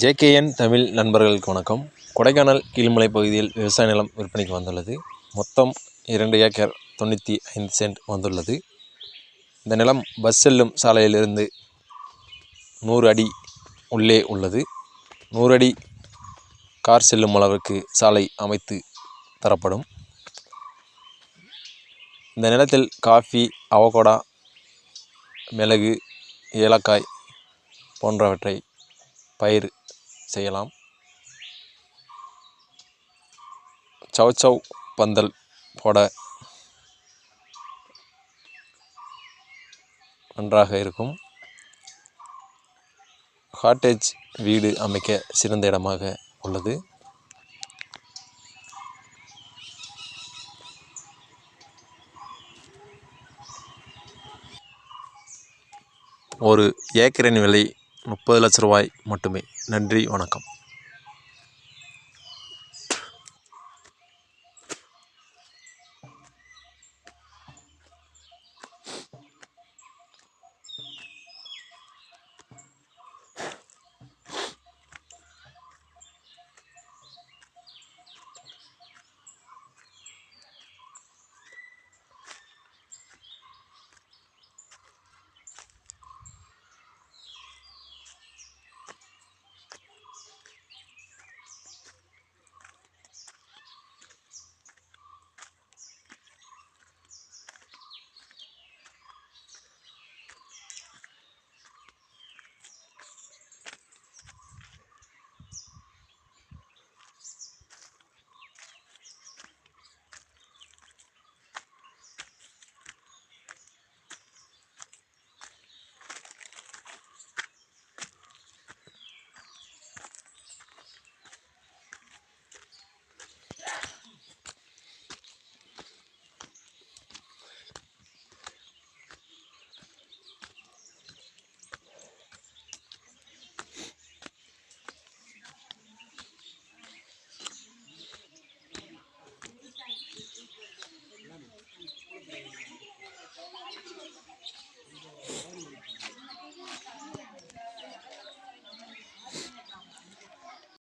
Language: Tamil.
ஜேகேஎன் தமிழ் நண்பர்களுக்கு வணக்கம். கொடைக்கானல் கீழ்மலை பகுதியில் விவசாய நிலம் விற்பனைக்கு வந்துள்ளது. மொத்தம் இரண்டு ஏக்கர் தொண்ணூற்றி ஐந்து சென்ட் வந்துள்ளது. இந்த நிலம் பஸ் செல்லும் சாலையிலிருந்து நூறு அடி உள்ளே உள்ளது. நூறு அடி கார் செல்லும் அளவுக்கு சாலை அமைத்து தரப்படும். இந்த நிலத்தில் காஃபி அவகோடா மிளகு ஏலக்காய் போன்றவற்றை பயிர் செய்யலாம். சவ் பந்தல் போட நன்றாக இருக்கும். காட்டேஜ் வீடு அமைக்க சிறந்த இடமாக உள்ளது. ஒரு ஏக்கரின் விலை முப்பது லட்ச ரூபாய் மட்டுமே. நன்றி வணக்கம்.